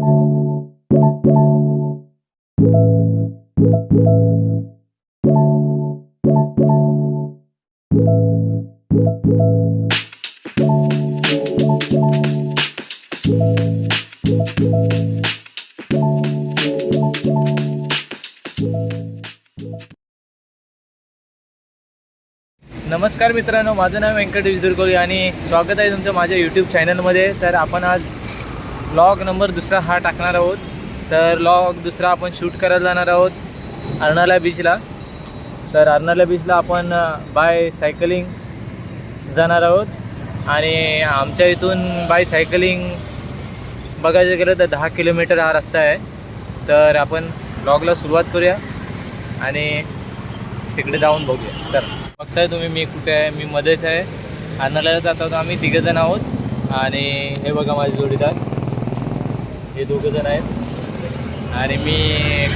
नमस्कार मित्रांनो माझं नाव व्यंकट विदुरकोली आणि स्वागत आहे तुमचं माझ्या यूट्यूब चॅनलमध्ये तर आपण आज ब्लॉग नंबर दुसरा हा टाकणार आहोत. तर ब्लॉग दुसरा आपण शूट करायला जाणार आहोत अर्नाला बीचला तर अर्नाला बीचला आपण बाय सायकलिंग जाणार आहोत. आणि आमच्या इथून बाय सायकलिंग बघायचं गेलं तर दहा किलोमीटर हा रस्ता आहे. तर आपण ब्लॉगला सुरुवात करूया आणि तिकडे जाऊन बघूया. तर बघताय तुम्ही मी कुठे आहे? मी मध्येच आहे. अन्नाला जात आहोत आम्ही तिघंजण आहोत. आणि हे बघा माझे जोडीदार. हे दोघंजण आहेत. आणि मी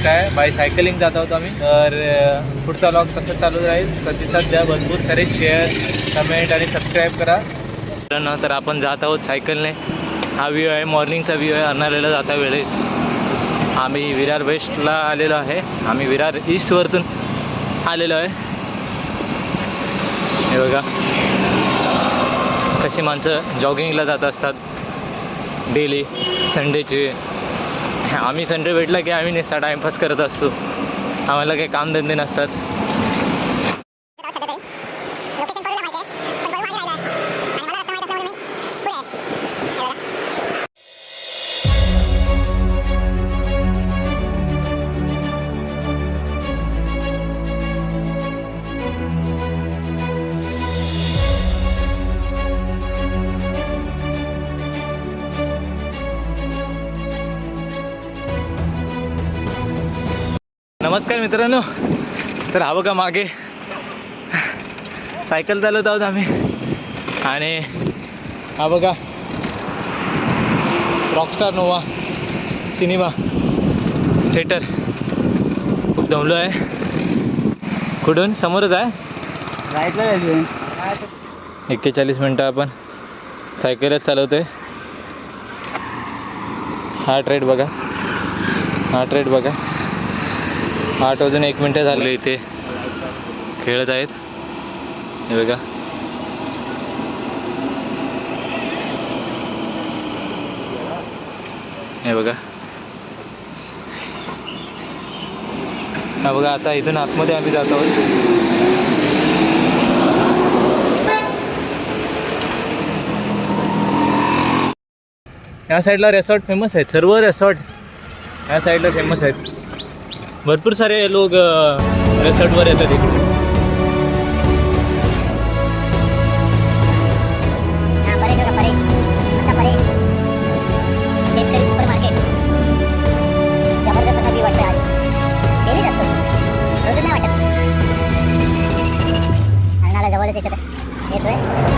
काय बाय सायकलिंग जात आहोत आम्ही. तर पुढचा लॉग कसं चालू राहील. प्रतिसाद द्या भरपूर सारे शेअर कमेंट आणि सबस्क्राईब करा. मित्रांनो, तर आपण जात आहोत सायकलने हा व्ह्यू आहे मॉर्निंगचा व्ह्यू आहे. अर्नाळ्याला जाता वेळेस. आम्ही विरार वेस्टला आलेलो आहे. आम्ही विरार ईस्टवरतून आलेलो आहे. हे बघा. कशी माणसं जॉगिंगला जात असतात. डेली संडेचे. आम्ही संडे भेटला की आम्ही नुसता टाईमपास करत असतो. आम्हाला काही कामधंदे नसतात. मित्रांनो तर हा बघा मागे. सायकल चालवत आहोत आम्ही. आणि हा बघा रॉकस्टार नोवा सिनेमा थिएटर खूप दमलो आहे. कुठून? समोरच आहे? राईटला जायचं एक्केचाळीस मिनटं आपण सायकलच चालवतोय. हार्ट रेट बघा. हार्ट रेट बघा. आठ वाजून एक मिनटं झाले. इथे खेळत आहेत. हे बघा. हे बघा. हा बघा आता इथून आतमध्ये आम्ही जात आहोत. या साईडला रेसॉर्ट फेमस आहेत. सर्व रेसॉर्ट या साईडला फेमस आहेत. भरपूर सारे लोक रेसॉर्टवर येतात इकडे. हा परेश बघा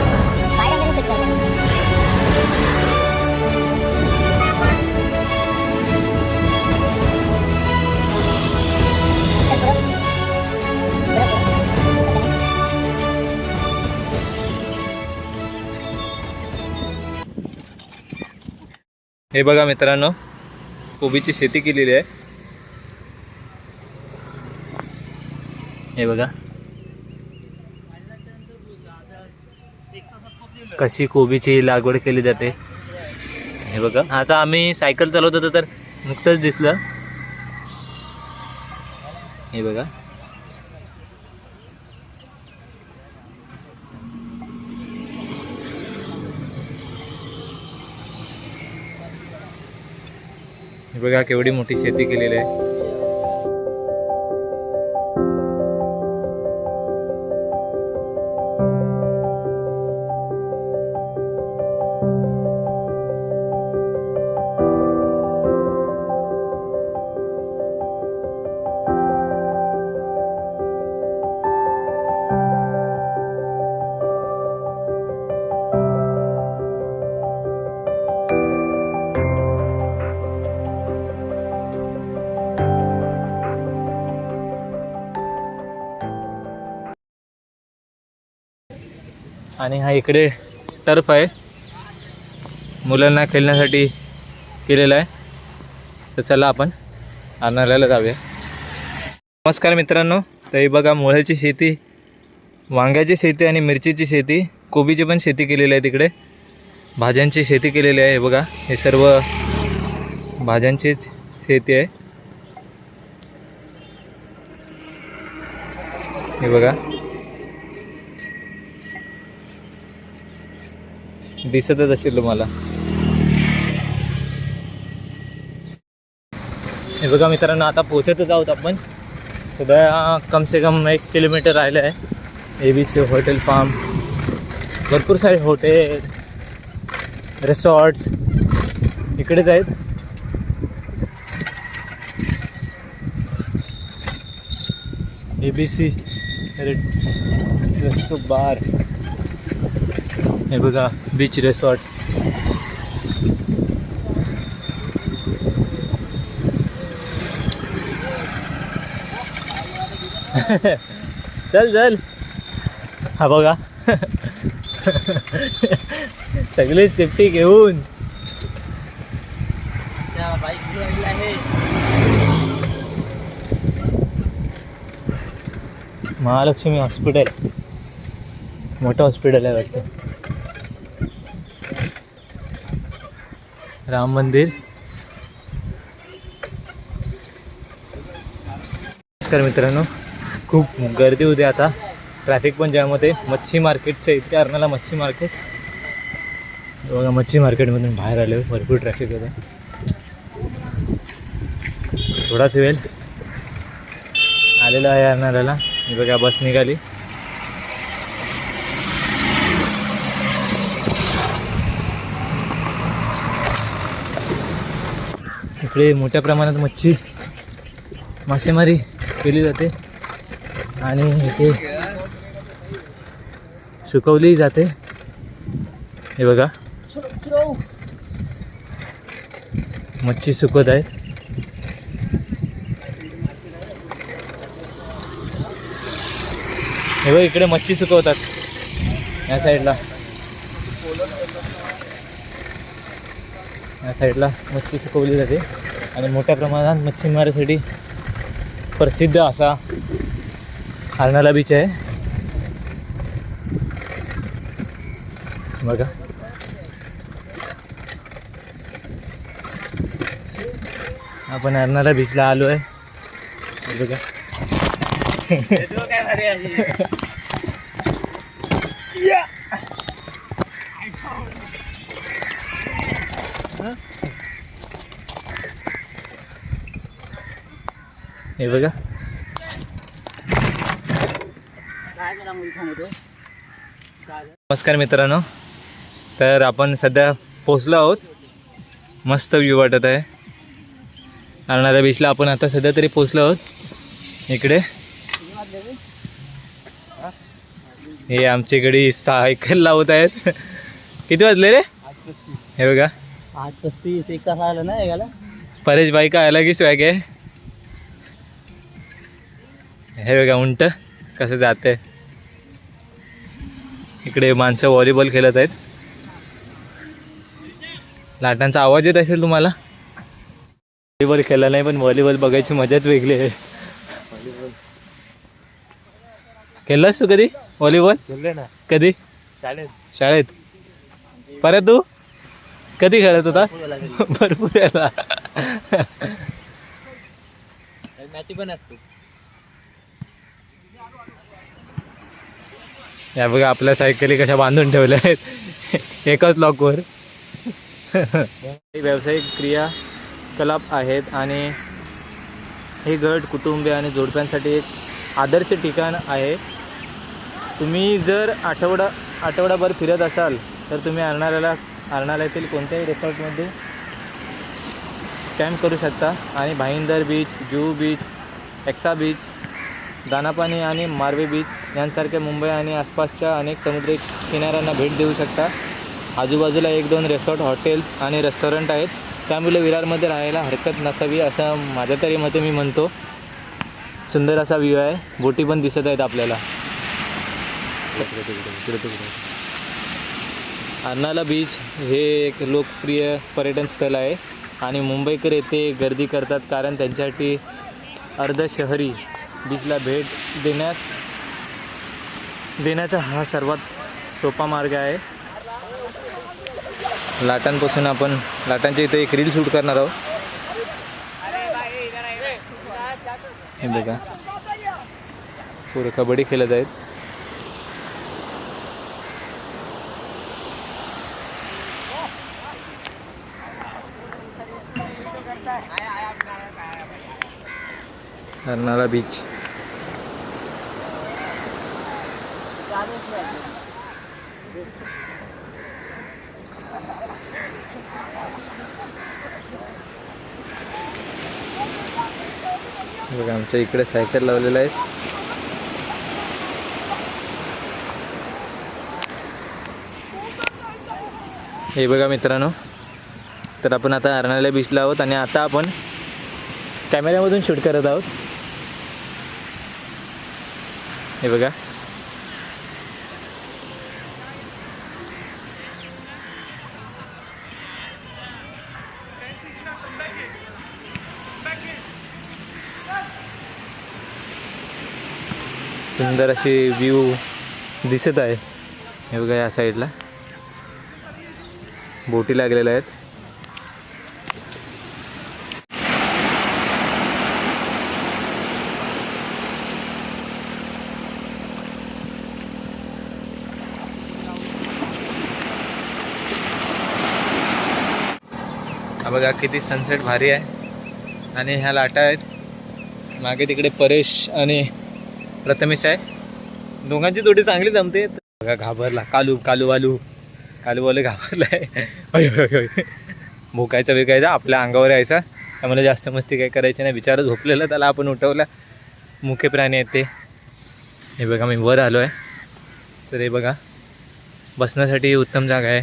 हे बघा मित्रांनो कोबीची शेती केलेली आहे. हे बघा. कशी कोबीची लागवड केली जाते. हे बघा. आता आम्ही सायकल चालवत होतो तर नुकतंच दिसलं. हे बघा. बघा केवढी मोठी शेती केलेली आहे. आणि हा इकडे टर्फ आहे. मुलांना खेळण्यासाठी केलेला आहे. तर चला आपण अर्नाळ्याला जाऊया. नमस्कार मित्रांनो तर हे बघा मुळ्याची शेती वांग्याची शेती आणि मिरचीची शेती. कोबीची पण शेती केलेली आहे तिकडे. भाज्यांची शेती केलेली आहे हे बघा. हे सर्व भाज्यांचीच शेती आहे. हे बघा. दिसतच असेल तुम्हाला. हे बघा मित्रांनो आता पोचतच आहोत आपण. सध्या कम से कम एक किलोमीटर राहिलं आहे. A B C hotel farm भरपूर सारे हॉटेल रिसॉर्ट्स इकडेच आहेत. ए बी सी रेस्टो बार हे बघा बीच रिसॉर्ट चल चल. हा बघा. सगळे सेफ्टी घेऊन. महालक्ष्मी हॉस्पिटल मोठं हॉस्पिटल आहे वाटतं. राम मंदिर. नमस्कार मित्रांनो खूप गर्दी होते आता. ट्रॅफिक पण जाम होते. मच्छी मार्केटच्या इतक्या अर्नाला मच्छी मार्केट. बघा मच्छी मार्केटमधून बाहेर आले भरपूर ट्रॅफिक होतं. थोडाच वेळ आलेला आहे अर्नाळ्याला बघा बस निघाली. इकडे मोठ्या प्रमाणात मच्छी मासेमारी केली जाते. आणि इथे सुकवली जाते. हे बघा. मच्छी सुकवत आहे हे बघ इकडे मच्छी सुकवतात या साईडला या साईडला मच्छी सुकवली जाते. आणि मोठ्या प्रमाणात मच्छीमारीसाठी प्रसिद्ध असा हारणाला बीच आहे. बघा. आपण अर्नाला बीचला आलो आहे. बघा हे बघा. नमस्कार मित्रांनो. तर आपण सध्या पोचलो आहोत. मस्त व्ह्यू वाटत आहे. अर्नाळा बीचला आपण आता सध्या तरी पोचलो आहोत. इकडे. हे आमच्या इकडे सायकल लावत आहेत. किती वाजले रे? आठ पस्तीस. हे बघा. आठ पस्तीस. एक तास आलं ना परेश बाई का अलग ही स्वॅग आहे? हे बघा उंट कसं जाते इकडे माणसं व्हॉलीबॉल खेळत आहेत. लाटांचा आवाज येत असेल तुम्हाला? व्हॉलीबॉल खेळला नाही पण व्हॉलीबॉल बघायची मजाच वेगळी आहे. खेळलास तू कधी व्हॉलीबॉल खेळले ना. कधी? चालेल शाळेत. परत तू? कधी खेळत होता? भरपूर मॅची पण असते. या बघा आपल्या सायकली कशा बांधून ठेवल्या आहेत. एकाच लॉकवर व्यावसायिक क्रियाकलाप आहेत आणि हे गट कुटुंबीय आणि जोडप्यांसाठी एक आदर्श ठिकाण आहे. तुम्ही जर आठवडा आठवडाभर फिरत असाल तर तुम्ही अर्नाळ्याला अर्नाळ्यातील कोणत्याही रिसॉर्टमध्ये कॅम्प करू शकता. आणि Bhayandar beach Juhu beach Aksa beach Danapani आणि मार्वे बीच यांसारख्या मुंबई आणि आसपासच्या अनेक समुद्री किनाऱ्यांना भेट देऊ शकता. आजूबाजूला एक दोन रिसॉर्ट हॉटेल्स आणि रेस्टॉरंट आहेत. त्यामुळे विरारमध्ये राहायला हरकत नसावी असं माझ्या तरी मते मी म्हणतो. सुंदर असा व्ह्यू आहे. बोटी पण दिसत आहेत आपल्याला. अर्नाला बीच हे एक लोकप्रिय पर्यटन स्थळ आहे. आणि मुंबईकर येथे गर्दी करतात कारण त्यांच्यासाठी अर्ध शहरी बीचला भेट देण्यात देण्याचा हा सर्वात सोपा मार्ग आहे. लाटांपासून आपण लाटांच्या इथे एक रील शूट करणार आहोत. हे बघा. पुरं कबड्डी खेळत आहेत. कर्नाळा बीच बघा आमच्या इकडे सायकल लावलेलं आहे हे बघा मित्रांनो तर आपण आता अर्नाळ्या बीचला आहोत आणि आता आपण कॅमेऱ्यामधून शूट करत आहोत. हे बघा. सुंदर अशी व्ह्यू दिसत आहे. हे बघा या साईडला बोटी लागलेल्या आहेत. हा बघा किती सनसेट भारी आहे. आणि ह्या लाटा आहेत. मागे तिकडे परेश आणि प्रथमेश आहे. दोघांची जोडी चांगली जमते. बघा घाबरला. कालू कालू वालू कालूवाले घाबरलाय. भोकायचा विकायचा आपल्या अंगावर यायचा. त्यामुळे जास्त मस्ती काय करायची नाही. बिचारा झोपलेला त्याला आपण उठवला. मुख्य प्राणी आहेत ते. हे बघा मी वर आलो आहे तर हे बघा बसण्यासाठी उत्तम जागा आहे.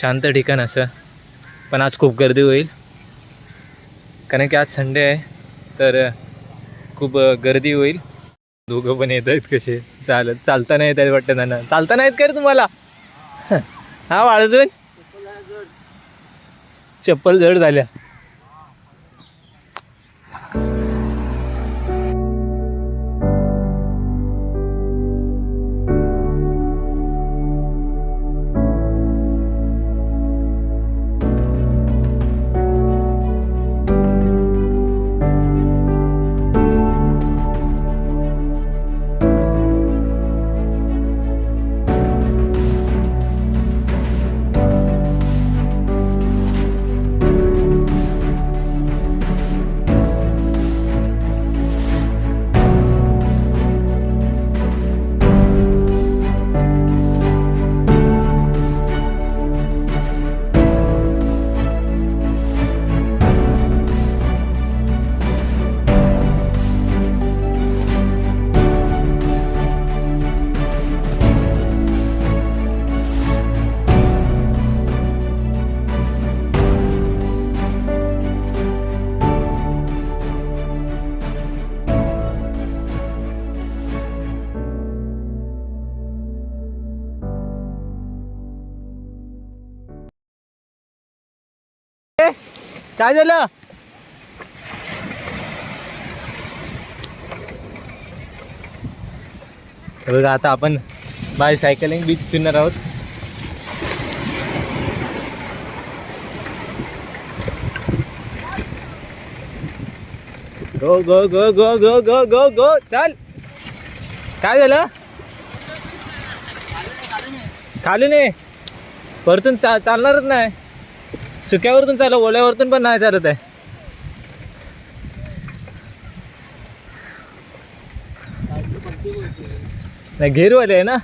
शांत ठिकाण असं. पण आज खूप गर्दी होईल. कारण की आज संडे आहे. तर खूप गर्दी होईल. दोघं पण येत आहेत कसे? चालत चालता नाही येत आहेत वाटतं त्यांना. चालता नाहीत का रे तुम्हाला? हा वाळदून चप्पल जड झाल्या. काय झालं? बघा आता आपण बाय सायकलिंग बीच फिरणार आहोत. गो गो गो गो गो गो गो गो चाल. काय झालं? खाली नाही. परतून चा चालणारच नाही. सुक्यावरतून चालव ओल्यावरतून पण नाही चालत आहे. नाही घेरवाले आहे ना?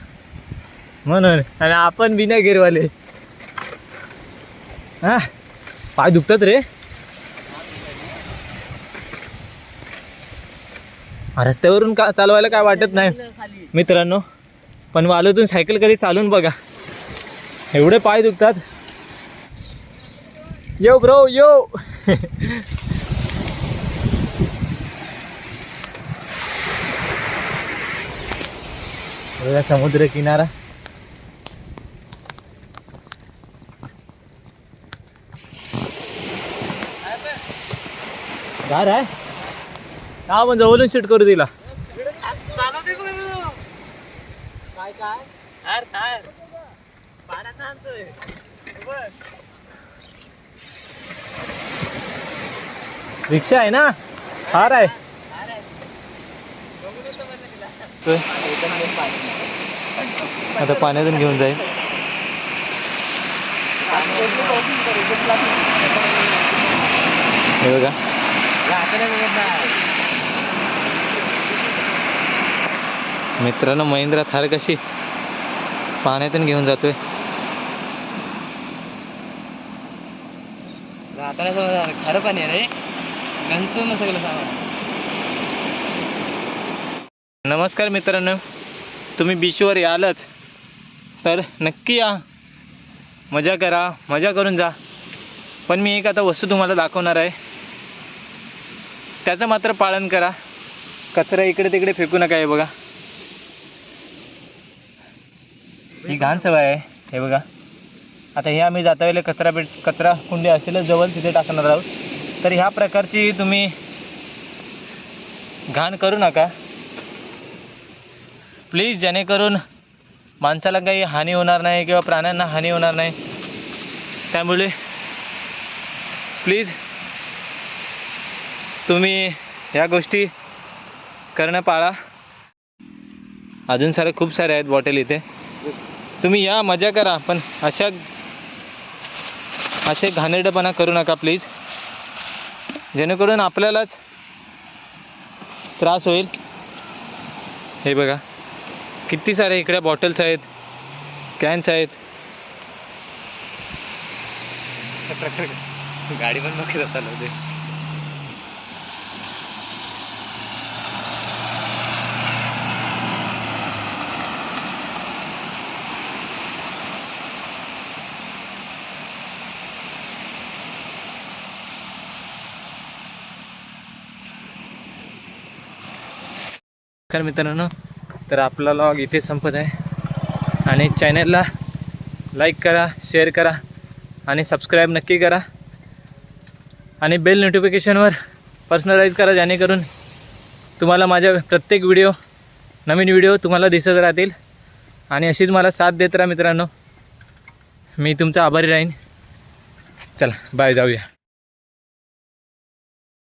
म्हणून आणि आपण बी नाही घेरवाले. हा? पाय दुखतात रे. रस्त्यावरून का चालवायला काय वाटत नाही मित्रांनो. पण वालूतून सायकल कधी चालून बघा. एवढे पाय दुखतात. यो ब्रो यो समुद्र किनारा. काय रे हा आपण जवळून शूट करू तिला. काय काय थार थार पाण्यात आणतोय रिक्षा आहे ना? फार आहे. आता पाण्यातून घेऊन जाईल. हे बघा. मित्रांनो महिंद्रा थार कशी? पाण्यातून घेऊन जातोय. खरं पाणी आहे रे. गंजतो सगळं नमस्कार मित्रांनो. तुम्ही बीचवर यालच तर नक्की या. मजा करा. मजा करून जा. पण मी एक आता वस्तू तुम्हाला दाखवणार आहे. त्याचं मात्र पालन करा. कचरा इकडे तिकडे फेकू नका हे बघा. ही घाण सवय आहे. हे बघा. आता हे आम्ही जाता वेळेला कचरा पेट कचरा कुंडी असेलच जवळ तिथे टाकणार आहोत. तर ह्या प्रकारची तुम्ही घाण करू नका. प्लीज जेणेकरून माणसाला काही हानी होणार नाही किंवा प्राण्यांना हानी होणार नाही. त्यामुळे प्लीज तुम्ही या गोष्टी करणं पाळा. अजून सारे खूप सारे आहेत बॉटल इथे. तुम्ही या मजा करा पण अशा असे घाणेरडेपणा करू नका प्लीज जेणेकरून आपल्यालाच त्रास होईल. हे बघा. किती सारे इकडे बॉटल्स आहेत कॅन्स आहेत. गाडी पण बघितलं चालवते नमस्कार मित्रांनो. तर आपला लॉग इथे संपत आहे. आणि चॅनलला लाईक करा शेअर करा आणि सबस्क्राईब नक्की करा. आणि बेल नोटिफिकेशनवर पर्सनलाईज करा जेणेकरून तुम्हाला माझ्या प्रत्येक व्हिडिओ नवीन व्हिडिओ तुम्हाला दिसत राहतील. आणि अशीच मला साथ देत राहा मित्रांनो. मी तुमचा आभारी राहीन. चला बाय जाऊया.